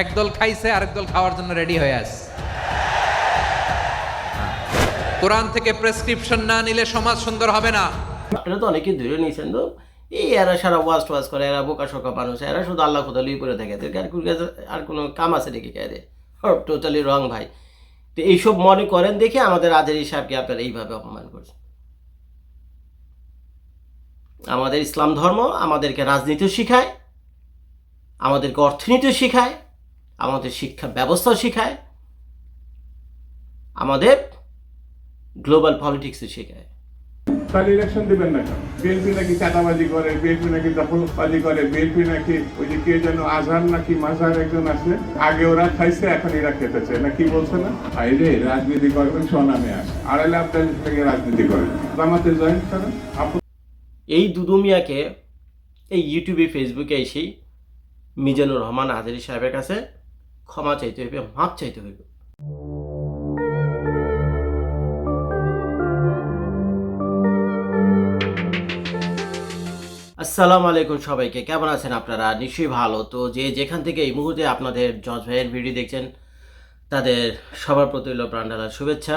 একদল খাইছে, আরেক দল খাওয়ার জন্য রেডি হয়ে আছে। কোরআন থেকে প্রেসক্রিপশন না নিলে সমাজ সুন্দর হবে না। আপনারা তো অনেকেই ধরে নিয়েছেন তো, এই এরা সারা ওয়াজ টোয়াজ করে, এরা বোকা শোকা মানুষ, এরা শুধু আল্লাহ খোদা লিয়ে করে থাকে আর আর কোনো কাম আছে নাকি কে টোটালি রং ভাই। তো এইসব মনে করেন দেখে আমাদের আজের সাহেবকে আপনারা এইভাবে অপমান করছেন। আমাদের ইসলাম ধর্ম আমাদেরকে রাজনীতিও শিখায়, আমাদেরকে অর্থনীতিও শিখায় আমাদের শিক্ষা ব্যবস্থাও শেখায় আমাদের গ্লোবাল পলিটিক্সও শেখায়। তাহলে ইলেকশন দিবেন না কেন? বিএনপি নাকি চাঁদাবাজি করে বিএনপি নাকি দখলবাজি করে বিএনপি নাকি ওই যে কে যেন আজহার নাকি মাঝহার একজন আছে আগে ওরা খাইছে এখন এরা খেতেছে। না কি বলছে না? আইরে রাজনীতি করবেন স্বনামে আসে আড়াইলে আপনার থেকে রাজনীতি করেন। জামাতে জয়েন করেন এই দুদু মিয়াকে এই ইউটিউবে ফেসবুকে এসেই মিজানুর রহমান আজারি সাহেবের কাছে ক্ষমা চাইতে হইবে মাপ চাইতে হইবে। আসসালামু আলাইকুম সবাইকে, কেমন আছেন আপনারা? নিশ্চয়ই ভালো। তো যে যেখান থেকে এই মুহূর্তে আপনাদের জজ ভাইয়ের ভিডিও দেখছেন, তাদের সবার প্রতি হলো প্রাণঢালার শুভেচ্ছা।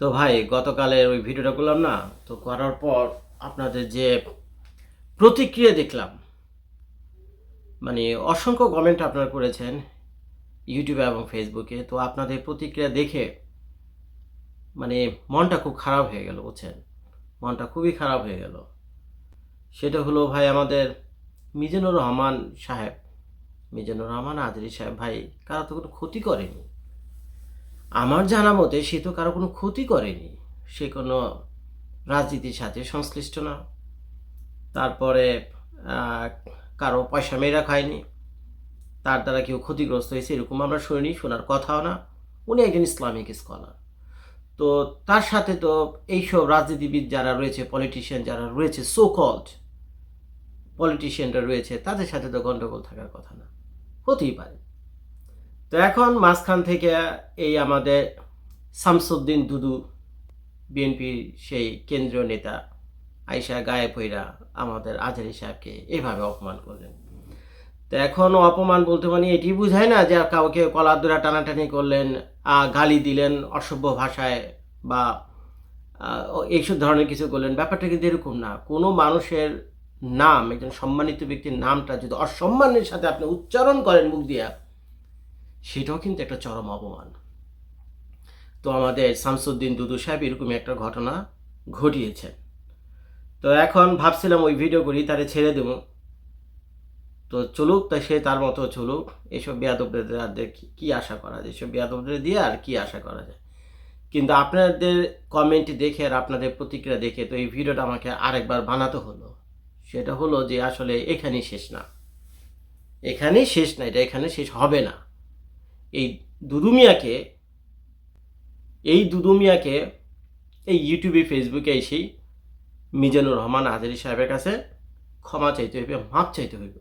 তো ভাই, গতকালের ওই ভিডিওটা করলাম না? তো করার পর আপনাদের যে প্রতিক্রিয়া দেখলাম মানে অসংখ্য কমেন্ট আপনারা করেছেন ইউটিউবে এবং ফেসবুকে তো আপনাদের প্রতিক্রিয়া দেখে মানে মনটা খুব খারাপ হয়ে গেল, বুঝছেন? মনটা খুবই খারাপ হয়ে গেল। সেটা হলো ভাই আমাদের মিজানুর রহমান সাহেব। মিজানুর রহমান আদরি সাহেব, ভাই, কারও তো কোনো ক্ষতি করেনি। আমার জানা মতে সে তো কারও কোনো ক্ষতি করেনি। সে কোনো রাজনীতির সাথে সংশ্লিষ্ট না। তারপরে কারও পয়সা মেয়েরা খায়নি। তার দ্বারা কেউ ক্ষতিগ্রস্ত হয়েছে, এরকম আমরা শুনিনি, শোনার কথাও না। উনি একজন ইসলামিক স্কলার। তো তার সাথে তো এইসব রাজনীতিবিদ যারা রয়েছে পলিটিশিয়ান যারা রয়েছে সো কল্ড পলিটিশিয়ানরা রয়েছে, তাদের সাথে তো গণ্ডগোল থাকার কথা না। হতেই পারে। তো এখন মাঝখান থেকে এই আমাদের শামসুদ্দিন দুদু বিএনপির সেই কেন্দ্রীয় নেতা আইসা গায়েব হইরা আমাদের আজহারি সাহেবকে এভাবে অপমান করলেন। তো অপমান বলতে মানে এটি বুঝায় না যে কাউকে কলার দোরা টানাটানি করলেন গালি দিলেন অসভ্য ভাষায় বা এইসব ধরনের কিছু করলেন। ব্যাপারটা কিন্তু এরকম না। কোনো মানুষের নাম, একজন সম্মানিত ব্যক্তির নামটা যদি অসম্মানের সাথে আপনি উচ্চারণ করেন মুখ দিয়া, সেটাও কিন্তু একটা চরম অপমান। তো আমাদের শামসুদ্দিন দুদু সাহেব এরকমই একটা ঘটনা ঘটিয়েছেন। তো এখন ভাবছিলাম ওই ভিডিও করি তারে ছেড়ে দেব। তো চলুক তাই সে তার মতো চলুক। এসব বেয়াদবদের আর কি আশা করা যায়? এসব বেয়াদবদের দিয়ে আর কি আশা করা যায়? কিন্তু আপনাদের কমেন্ট দেখে আর আপনাদের প্রতিক্রিয়া দেখে তো এই ভিডিওটা আমাকে আরেকবার বানাতে হলো। সেটা হলো যে আসলে এখানেই শেষ না। এখানেই শেষ না, এটা এখানে শেষ হবে না। এই দুদুমিয়াকে এই দুদুমিয়াকে, এই ইউটিউবে ফেসবুকে এসেই মিজানুর রহমান আজারি সাহেবের কাছে ক্ষমা চাইতে হইবে, মাপ চাইতে হইবে।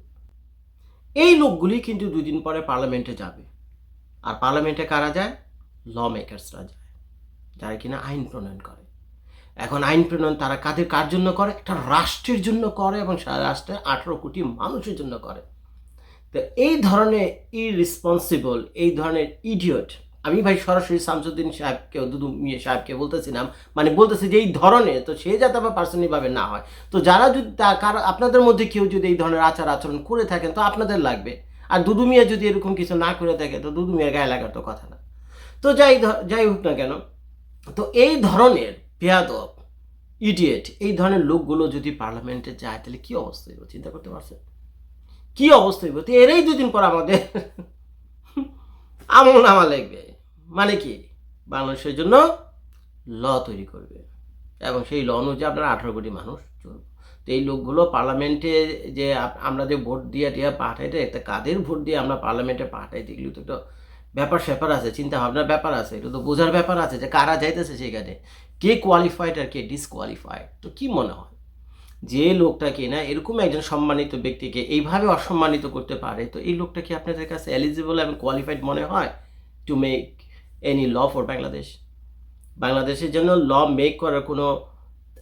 এই লোকগুলি কিন্তু দুদিন পরে পার্লামেন্টে যাবে। আর পার্লামেন্টে কারা যায়? ল মেকার্সরা যায়, যারা কিনা আইন প্রণয়ন করে। এখন আইন প্রণয়ন তারা কাদের, কার জন্য করে? একটা রাষ্ট্রের জন্য করে এবং সারা রাষ্ট্রের আঠেরো কোটি মানুষের জন্য করে। তো এই ধরনের ইরেসপন্সিবল এই ধরনের ইডিয়ট আমি ভাই সরাসরি শামসুদ্দিন সাহেবকে দুদু মিয়া সাহেবকে বলতেছিলাম মানে বলতেছি যে এই ধরনের, তো সে যাতে আবার পার্সোনালিভাবে না হয়। তো যারা যদি কারও আপনাদের মধ্যে কেউ যদি এই ধরনের আচার আচরণ করে থাকেন, তো আপনাদের লাগবে। আর দুদু মিয়া যদি এরকম কিছু না করে থাকে, তো দুদু মিয়া গায়ে লাগার তো কথা না। তো যাই যাই হোক না কেন, তো এই ধরনের পেয়াদব ইডিয়েট এই ধরনের লোকগুলো যদি পার্লামেন্টে যায়, তাহলে কী অবস্থা হইব? চিন্তা করতে পারছেন? কী অবস্থা হইব? তো এরাই দুদিন পর আমাদের আমল নামা লাগবে। মানে কি? বাংলাদেশের জন্য ল তৈরি করবে। এবং সেই ল অনুযায়ী আপনার আঠারো কোটি মানুষ চলবে। তো এই লোকগুলো পার্লামেন্টে যে আমরা যে ভোট দিয়ে টিয়া পাঠাইতে একটা কাদের ভোট দিয়ে আমরা পার্লামেন্টে পাঠাই এগুলো তো একটা ব্যাপার স্যাপার আছে চিন্তা ভাবনার ব্যাপার আছে, এটা তো বোঝার ব্যাপার আছে যে কারা যাইতেছে সেখানে, কে কোয়ালিফাইড আর কে ডিসকোয়ালিফাইড তো কি মনে হয়? যে লোকটাকে না এরকম একজন সম্মানিত ব্যক্তিকে এইভাবে অসম্মানিত করতে পারে, তো এই লোকটা কি আপনাদের কাছে এলিজিবল এবং কোয়ালিফাইড মনে হয়? To make any law for Bangladesh বাংলাদেশের জন্য ল মেক করার কোনো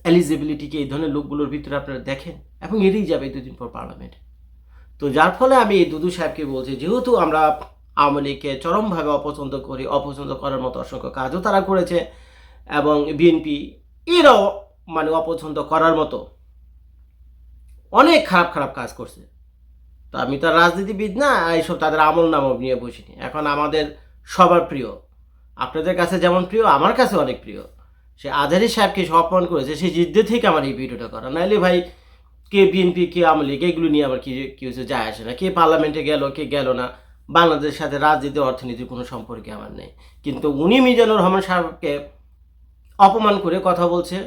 এলিজিবিলিটিকে এই ধরনের লোকগুলোর ভিতরে আপনারা দেখেন? এবং এড়িয়ে যাবে দুদিন পর পার্লামেন্ট তো যার ফলে আমি এই দুদু সাহেবকে বলছি, যেহেতু আমরা আওয়ামী লীগকে চরমভাবে অপছন্দ করি, অপছন্দ করার মতো অসংখ্য কাজও তারা করেছে, এবং বিএনপি এরাও মানে অপছন্দ করার মতো অনেক খারাপ খারাপ কাজ করছে। তো আমি তো রাজনীতিবিদ না, এইসব তাদের আমল নামও নিয়ে বসিনি। এখন আমাদের সবার প্রিয় আপনাদের কাছে যেমন প্রিয়, আমার কাছে অনেক প্রিয়। সে আধারি সাহেবকে সে অপমান করেছে সেই জিদ্দে থেকে আমার এই ভিডিওটা করা। নাইলে ভাই, কে বিএনপি কে আওয়ামী লীগ, এগুলো নিয়ে আমার কি কি হচ্ছে যায় আসে না। কে পার্লামেন্টে গেল, কে গেল না, বাংলাদেশের সাথে রাজনীতি, অর্থনীতির কোনো সম্পর্কে আমার নেই। কিন্তু উনি মিজানুর রহমান সাহেবকে অপমান করে কথা বলছে,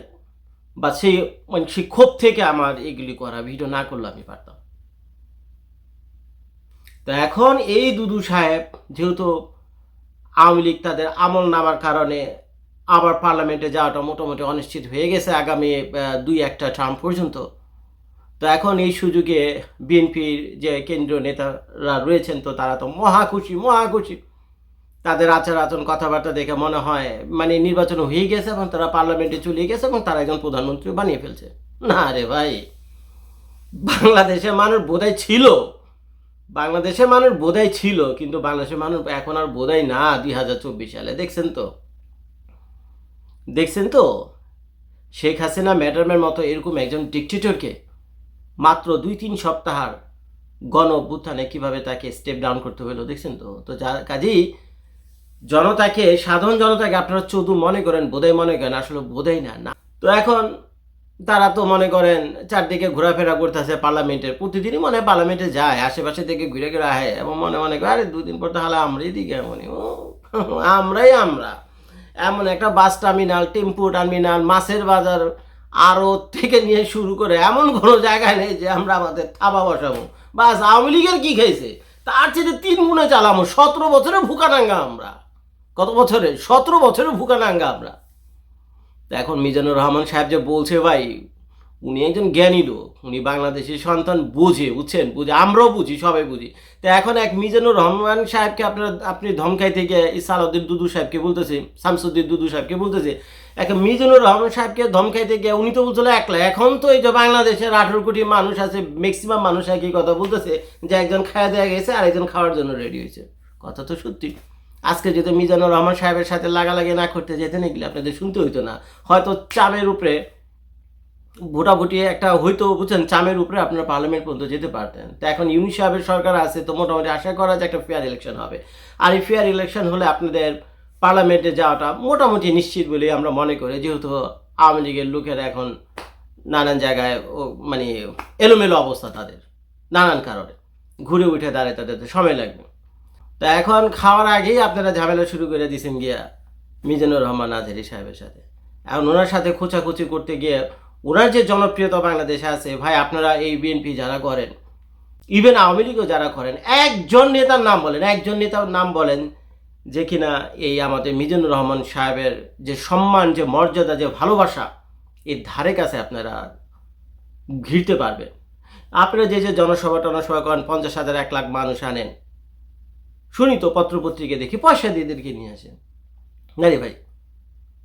বা সেই মানে সেই ক্ষোভ থেকে আমার এগুলি করা, ভিডিও না করলে আমি পারতাম। তো এখন এই দুদু সাহেব, যেহেতু আওয়ামী লীগ তাদের আমল নামার কারণে আবার পার্লামেন্টে যাওয়াটা মোটামুটি অনিশ্চিত হয়ে গেছে আগামী দুই একটা টার্ম পর্যন্ত। তো এখন এই সুযোগে বিএনপির যে কেন্দ্রীয় নেতারা রয়েছেন তো তারা তো মহা খুশি মহা খুশি। তাদের আচার আচরণ কথাবার্তা দেখে মনে হয় মানে নির্বাচন হয়ে গেছে এবং তারা পার্লামেন্টে চলে গেছে এবং তারা একজন প্রধানমন্ত্রী বানিয়ে ফেলছে। না রে ভাই, বাংলাদেশের মানুষ বোধহয় ছিল। বাংলাদেশের মানুষ বোধহয় ছিল, কিন্তু বাংলাদেশের মানুষ এখন আর বোধহয় না দুই হাজার চব্বিশ সালে। দেখছেন তো? দেখছেন তো? শেখ হাসিনা ম্যাডামের মতো এরকম একজন ডিকটেটরকে মাত্র দুই তিন সপ্তাহার গণ অভ্যুত্থানে কীভাবে তাকে স্টেপ ডাউন করতে হলো, দেখছেন তো? তো যা, কাজেই জনতাকে, সাধারণ জনতাকে আপনারা চৌধু মনে করেন, বোধহয় মনে করেন, আসলে বোধহয় না না। তো এখন তারা তো মনে করেন চারদিকে ঘোরাফেরা করতেছে পার্লামেন্টের প্রতিদিনই মনে হয় পার্লামেন্টে যায়, আশেপাশে থেকে ঘুরে ঘুরে আহে এবং মনে মনে করে, আরে, দুদিন পর তাহলে আমরাই দিকে মনে ও, আমরাই আমরা। এমন একটা বাস টার্মিনাল, টেম্পু টার্মিনাল, মাছের বাজার আরও থেকে নিয়ে শুরু করে এমন কোনো জায়গায় নেই যে আমরা আমাদের থাবা বসাবো। বাস আওয়ামী লীগের কি খাইছে তার চেয়ে তিন গুণে চালামো, সতেরো বছরে ভুকানাঙ্গা আমরা। কত বছরে? সতেরো বছরে ভুকানাঙ্গা আমরা। এখন মিজানুর রহমান সাহেব যে বলছে, ভাই, উনি একজন জ্ঞানী লোক, উনি বাংলাদেশের সন্তান বুঝে, বুঝছেন? বুঝে, আমরাও বুঝি, সবাই বুঝি। তো এখন এক মিজানুর রহমান সাহেবকে আপনার, আপনি ধমকাই থেকে ইসালউদ্দিন দুদু সাহেবকে বলতেছে, শামসুদ্দিন দুদু সাহেবকে বলতেছে এখন মিজানুর রহমান সাহেবকে ধমকাই থেকে উনি তো বলছিল একলা। এখন তো এই যে বাংলাদেশের আঠেরো কোটি মানুষ আছে ম্যাক্সিমাম মানুষ একই কথা বলতেছে, যে একজন খাওয়া দেওয়া গেছে আর একজন খাওয়ার জন্য রেডি হয়েছে। কথা তো সত্যি। আজকে যদি মিজানুর রহমান সাহেবের সাথে লাগালাগি না করতে যেতেন, এগুলি আপনাদের শুনতে হইতো না। হয়তো চামের উপরে, ভোটাভুটি একটা হয়তো বুঝছেন? চামের উপরে আপনারা পার্লামেন্ট পর্যন্ত যেতে পারতেন। তো এখন ইউনি সাহেবের সরকার আছে, তো মোটামুটি আশা করা যে একটা ফেয়ার ইলেকশন হবে। আর এই ফেয়ার ইলেকশন হলে আপনাদের পার্লামেন্টে যাওয়াটা মোটামুটি নিশ্চিত বলেই আমরা মনে করি। যেহেতু আওয়ামী লীগের লোকেরা এখন নানান জায়গায় মানে এলোমেলো অবস্থা তাদের, নানান কারণে। ঘুরে উঠে দাঁড়ায় তাদের সময় লাগবে। তা এখন খাওয়ার আগেই আপনারা ঝামেলা শুরু করে দিয়েছেন গিয়া মিজানুর রহমান আজহারি সাহেবের সাথে। এখন ওনার সাথে খোঁচাখুচি করতে গিয়ে ওনার যে জনপ্রিয়তা বাংলাদেশে আছে, ভাই, আপনারা এই বিএনপি যারা করেন ইভেন আওয়ামী লীগও যারা করেন, একজন নেতার নাম বলেন, একজন নেতার নাম বলেন যে কিনা এই আমাদের মিজানুর রহমান সাহেবের যে সম্মান, যে মর্যাদা, যে ভালোবাসা, এর ধারে কাছে আপনারা ঘিরতে পারবেন। আপনারা যে যে জনসভা টনসভা করেন, পঞ্চাশ হাজার, এক লাখ মানুষ আনেন শুনি তো পত্রপত্রিকা দেখি, পয়সা দিয়ে এদেরকে নিয়ে আসেন না রে ভাই,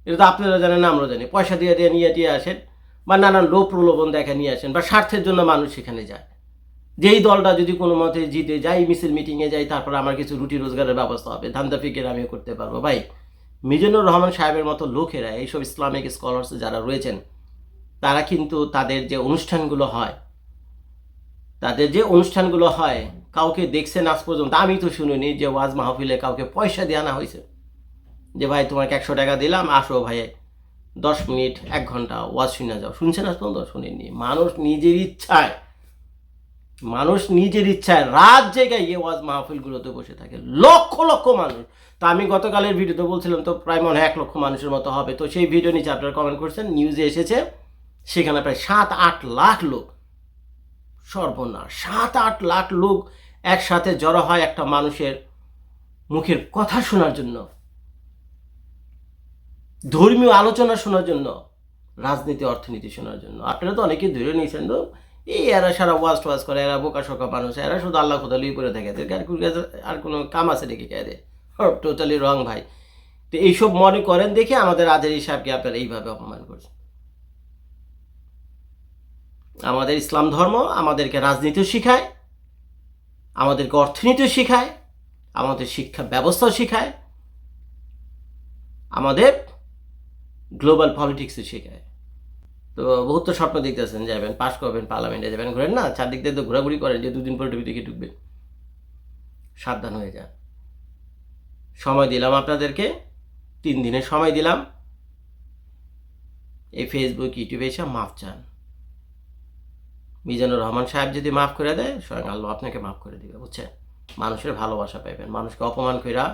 এটা তো আপনারা জানেন আমরা জানি। পয়সা দিয়ে দিয়ে নিয়ে দিয়ে আসেন বা নানান লোভ প্রলোভন দেখা নিয়ে আসেন বা স্বার্থের জন্য মানুষ সেখানে যায়। যেই দলটা যদি কোনো মতে জিতে যাই মিছিল মিটিংয়ে যাই তারপর আমার কিছু রুটি রোজগারের ব্যবস্থা হবে, ধান্দা ফিকের আমিও করতে পারব। ভাই, মিজানুর রহমান সাহেবের মতো লোকেরা, এইসব ইসলামিক স্কলার্স যারা রয়েছেন, তারা কিন্তু তাদের যে অনুষ্ঠানগুলো হয়, তাদের যে অনুষ্ঠানগুলো হয় কাউকে দেখছেন আজ পর্যন্ত, আমি তো শুনিনি যে ওয়াজ মাহফিলে কাউকে পয়সা দিয়ে আনা হয়েছে। যে ভাই, তোমাকে একশো টাকা দিলাম, আসো ভাই, দশ মিনিট, এক ঘণ্টা ওয়াজ শুনে যাও। শুনছেন আজ পর্যন্ত? শুনিনি মানুষ নিজের ইচ্ছায়, মানুষ নিজের ইচ্ছায় রাত জায়গায় গিয়ে ওয়াজ মাহফিলগুলোতে বসে থাকে। লক্ষ লক্ষ মানুষ। তো আমি গতকালের ভিডিওতে বলছিলাম, তো প্রায় মনে হয় এক লক্ষ মানুষের মতো হবে। তো সেই ভিডিও নিচে আপনারা কমেন্ট করছেন নিউজে এসেছে, সেখানে প্রায় সাত আট লাখ লোক। সর্বনাশ, সাত আট লাখ লোক একসাথে জড়ো হয় একটা মানুষের মুখের কথা শোনার জন্য, ধর্মীয় আলোচনা শোনার জন্য, রাজনীতি, অর্থনীতি শোনার জন্য। আপনারা তো অনেকেই ধরে নিয়েছেন তো এই এরা সারা ওয়াজ টোয়াজ করে, এরা বোকা শোকা মানুষ, এরা শুধু আল্লাহ খোদা লুই করে থাকে আর কোনো কাম আছে নাকি কে টোটালি রং ভাই। তো এইসব মনে করেন দেখে আমাদের আজের সাহেবকে আপনারা এইভাবে অপমান করছেন। আমাদের ইসলাম ধর্ম আমাদেরকে রাজনীতিও শিখায় আমাদেরকে অর্থনীতিও শেখায়, আমাদের শিক্ষা ব্যবস্থাও শেখায়, আমাদের গ্লোবাল পলিটিক্সও শেখায়। তো বহুত তো স্বপ্ন দেখতেছেন যাবেন পাশ করবেন, পার্লামেন্টে যাবেন ঘুরেন না, চারদিক দিয়ে তো ঘোরাঘুরি করেন যে দুদিন পরে টিভি দেখে ঢুকবেন। সাবধান হয়ে যান। সময় দিলাম আপনাদেরকে, তিন দিনের সময় দিলাম। এই ফেসবুক ইউটিউবে এসে মাফ চান। মিজানুর রহমান সাহেব যদি মাফ করে দেয়, স্বয়ং আল্লাহ আপনাকে মাফ করে দিবে, বুঝছেন? মানুষের ভালোবাসা পাইবেন, মানুষকে অপমান কইরা,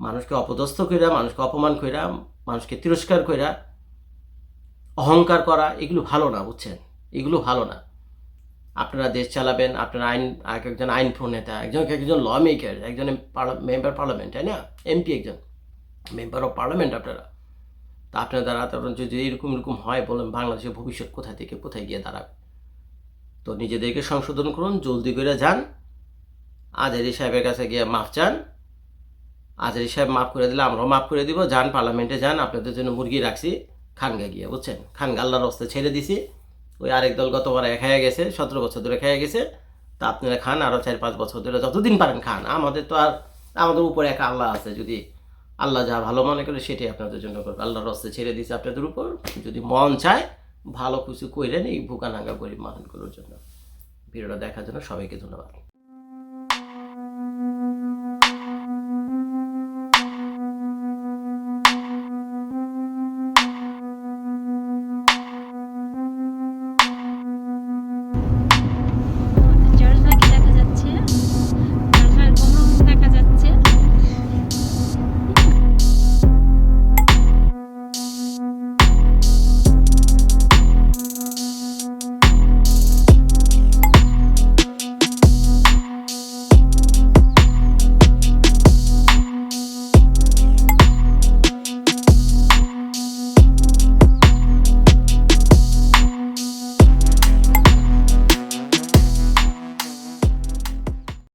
মানুষকে অপদস্থ কইরা, মানুষকে অপমান কইরা, মানুষকে তিরস্কার কইরা, অহংকার করা, এগুলো ভালো না, বুঝছেন? এগুলো ভালো না। আপনারা দেশ চালাবেন, আপনারা আইন এক একজন আইন প্রণেতা, একজন একজন ল মেকার একজন মেম্বার পার্লামেন্ট তাই না? এমপি একজন মেম্বার অফ পার্লামেন্ট আপনারা। তা আপনার দ্বারা তারপর যদি এরকম এরকম হয়, বলেন বাংলাদেশের ভবিষ্যৎ কোথায় থেকে কোথায় গিয়ে দাঁড়াবে? তো নিজেদেরকে সংশোধন করুন, জলদি করে যান। আজারি সাহেবের কাছে গিয়ে মাফ চান। আজারি সাহেব মাফ করে দিলে আমরাও মাফ করে দিব। যান, পার্লামেন্টে যান, আপনাদের জন্য মুরগি রাখছি, খানগা গিয়ে, বুঝছেন? খানগা আল্লাহর রাস্তায় ছেড়ে দিছি। ওই আরেক দল গতবার খাইয়া গেছে, সতেরো বছর ধরে খেয়ে গেছে। তা আপনারা খান আরও চার পাঁচ বছর ধরে যতদিন পারেন খান। আমাদের তো আর, আমাদের উপরে এক আল্লাহ আছে, যদি আল্লাহ যা ভালো মনে করে সেটাই আপনাদের জন্য করবে। আল্লাহর রস্তে ছেড়ে দিয়েছে আপনাদের উপর। যদি মন চায়, ভালো কিছু কইরেন এই ভুকানাঙ্গা গরিব মানুষগুলোর জন্য। ভিডিওটা দেখার জন্য সবাইকে ধন্যবাদ।